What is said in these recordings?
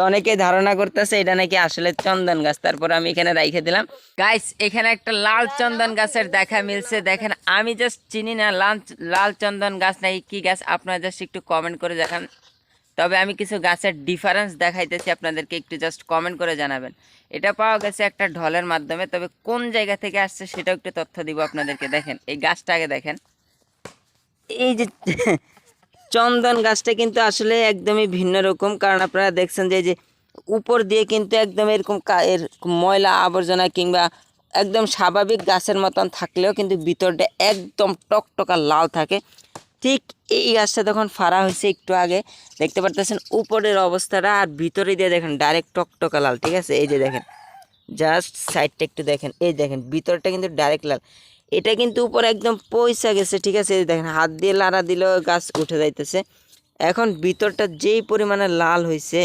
তো অনেকেই ধারণা করতেছে এটা নাকি আসলে চন্দন গাছ, তারপর আমি এখানে রাইখে দিলাম। গাইস এখানে একটা লাল চন্দন গাছের দেখা মিলছে। দেখেন, আমি জাস্ট চিনি না, লাল লাল চন্দন গাছ নাকি কি গাছ, আপনারা জাস্ট একটু কমেন্ট করে দেখান তবে আমি কিছু গাছের ডিফারেন্স দেখাইতেছি, আপনাদেরকে একটু জাস্ট কমেন্ট করে জানাবেন। এটা পাওয়া গেছে একটা ঢলের মাধ্যমে, তবে কোন জায়গা থেকে আসছে সেটাও একটু তথ্য দিব আপনাদেরকে। দেখেন, এই গাছটা আগে দেখেন। এই যে চন্দন গাছটা কিন্তু আসলে একদমই ভিন্ন রকম। কারণ আপনারা দেখছেন যে যে উপর দিয়ে কিন্তু একদম এরকম এর ময়লা আবর্জনা কিংবা একদম স্বাভাবিক গাছের মতন থাকলেও কিন্তু ভিতরটা একদম টকটকা লাল থাকে। ঠিক এই গাছটা তখন ফাড়া হয়েছে একটু আগে। দেখতে পারতেছেন উপরের অবস্থাটা আর ভিতরে দিয়ে দেখেন ডাইরেক্ট টকটকা লাল, ঠিক আছে? এই যে দেখেন জাস্ট সাইডটা একটু দেখেন, এই দেখেন, ভিতরটা কিন্তু ডাইরেক্ট লাল। এটা কিন্তু উপরে একদম পয়সা গেছে, ঠিক আছে? দেখেন, হাত দিয়ে লাড়া দিলেও গাছ উঠে যাইতেছে। এখন ভিতরটা যেই পরিমাণে লাল হয়েছে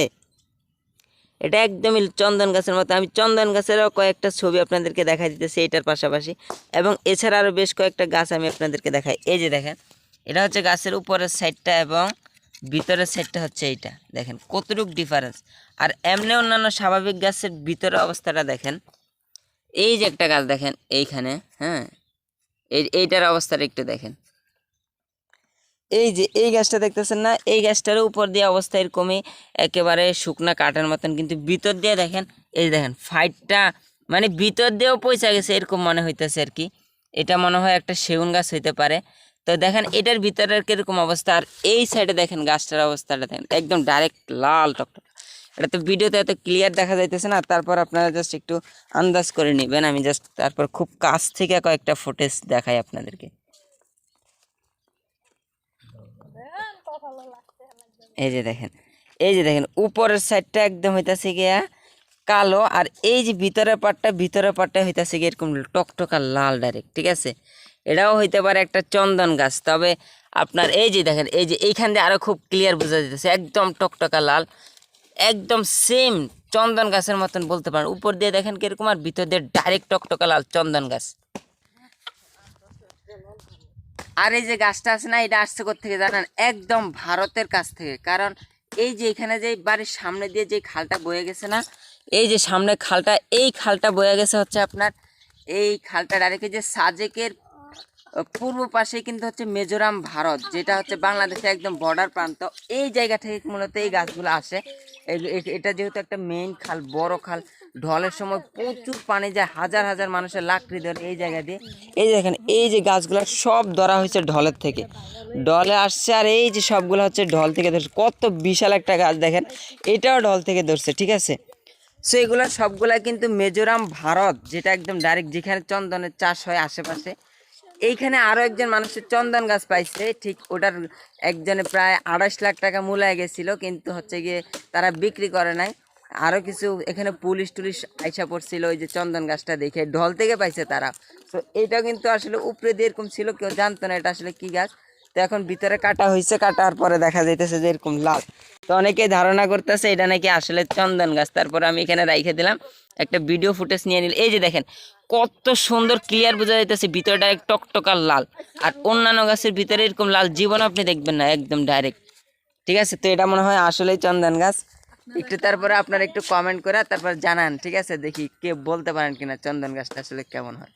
এটা একদমই চন্দন গাছের মতো। আমি চন্দন গাছেরও কয়েকটা ছবি আপনাদেরকে দেখাই দিতেছি এটার পাশাপাশি। এবং এছাড়া আরও বেশ কয়েকটা গাছ আমি আপনাদেরকে দেখাই। এই যে দেখেন, এটা হচ্ছে গাছের উপরের সাইডটা এবং ভিতরের সাইডটা হচ্ছে এইটা। দেখেন, কতটুক ডিফারেন্স আর এমনি অন্যান্য স্বাভাবিক গাছের ভিতরের অবস্থাটা দেখেন। এই যে একটা গাছ দেখেন, এইখানে হ্যাঁ? এই, এইটার অবস্থাটা একটু দেখেন। এই যে, এই গাছটা দেখতেছেন না? এই গাছটার উপর দিয়ে অবস্থা এরকমই, একেবারে শুকনা কাঠের মতন। কিন্তু ভিতর দিয়ে দেখেন, এই দেখেন, ফাইটটা মানে ভিতর দিয়েও পয়সা গেছে, এরকম মনে হইতেছে আর কি। এটা মনে হয় একটা সেগুন গাছ হইতে পারে। তো দেখেন, এটার ভিতরের কীরকম অবস্থা? আর এই সাইডে দেখেন, গাছটার অবস্থাটা দেখেন, একদম ডাইরেক্ট লাল টকটক। এটা তো ভিডিওতে এত ক্লিয়ার দেখা যাইতেছে না, তারপর আপনারা জাস্ট একটু আন্দাজ করে নেবেন। আমি জাস্ট তারপর খুব কাছ থেকে কয়েকটা ফুটেজ দেখাই আপনাদেরকে। এই যে দেখেন, এই যে দেখেন, উপরের সাইডটা একদম হইতাছে গিয়া কালো, আর এই যে ভিতরের পাটটা ভিতরের পাটটা হইতাছে গিয়ে এরকম টকটকা লাল ডাইরেক্ট ঠিক আছে? এটাও হইতে পারে একটা চন্দন গাছ, তবে আপনার এই যে দেখেন, এই যে এইখান দিয়ে আরও খুব ক্লিয়ার বোঝা যাইতেছে, একদম টকটকা লাল। একদম সেম চন্দন গাছের মতন বলতে পারেন। উপর দিয়ে দেখেন কীরকম আর ভিতর দিয়ে ডাইরেক্ট টকটকা লাল চন্দন গাছ। আর এই যে গাছটা আছে না, এটা আসছে থেকে জানেন? একদম ভারতের কাছ থেকে। কারণ এই যে এখানে যে বাড়ির সামনে দিয়ে যে খালটা বয়ে গেছে না, এই যে সামনে খালটা, এই খালটা বয়ে গেছে হচ্ছে আপনার, এই খালটা ডাইরেক্ট যে সাজেকের পূর্ব পাশে কিন্তু হচ্ছে মিজোরাম ভারত, যেটা হচ্ছে বাংলাদেশে একদম বর্ডার প্রান্ত। এই জায়গা থেকে মূলত এই গাছগুলো আসে। এটা যেহেতু একটা মেইন খাল, বড় খাল, ঢলের সময় প্রচুর পানি যায়, হাজার হাজার মানুষের লাকড়ি ধরে এই জায়গা দিয়ে। এই দেখেন, এই যে গাছগুলো সব ধরা হয়েছে ঢলের থেকে। ঢলে আসছে আর এই যে সবগুলো হচ্ছে ঢল থেকে ধরছে। কত বিশাল একটা গাছ দেখেন, এটাও ঢল থেকে ধরছে, ঠিক আছে? সো এগুলো সবগুলা কিন্তু মিজোরাম ভারত, যেটা একদম ডাইরেক্ট যেখানে চন্দনের চাষ হয় আশেপাশে। এইখানে আরও একজন মানুষের চন্দন গাছ পাইছে, ঠিক ওটার একজনে প্রায় আড়াইশ লাখ টাকা মূলায় গেছিল, কিন্তু হচ্ছে গিয়ে তারা বিক্রি করে নাই। আরও কিছু এখানে পুলিশ টুলিশ আইসা পড়ছিল ওই যে চন্দন গাছটা দেখে, ঢল থেকে পাইছে তারা। তো এটা কিন্তু আসলে উপরে দিয়ে এরকম ছিল, কেউ জানতো না এটা আসলে কি গাছ। তো এখন ভিতরে কাটা হয়েছে কাটার পরে দেখা যাইতেছে যে এরকম লাল। তো অনেকেই ধারণা করতেছে এটা নাকি আসলে চন্দন গাছ। তারপর আমি এখানে রাইখে দিলাম, একটা ভিডিও ফুটেজ নিয়ে নিল। এই যে দেখেন কত সুন্দর ক্লিয়ার বোঝা যাইতেছে, ভিতরে ডাইরেক্ট টকটকার লাল। আর অন্যান্য গাছের ভিতরে এরকম লাল জীবন আপনি দেখবেন না, একদম ডাইরেক্ট ঠিক আছে? তো এটা মনে হয় আসলেই চন্দন গাছ। একটু তারপরে আপনারা একটু কমেন্ট করে তারপর জানান, ঠিক আছে? দেখি কে বলতে পারেন কিনা চন্দন গাছটা আসলে কেমন হয়।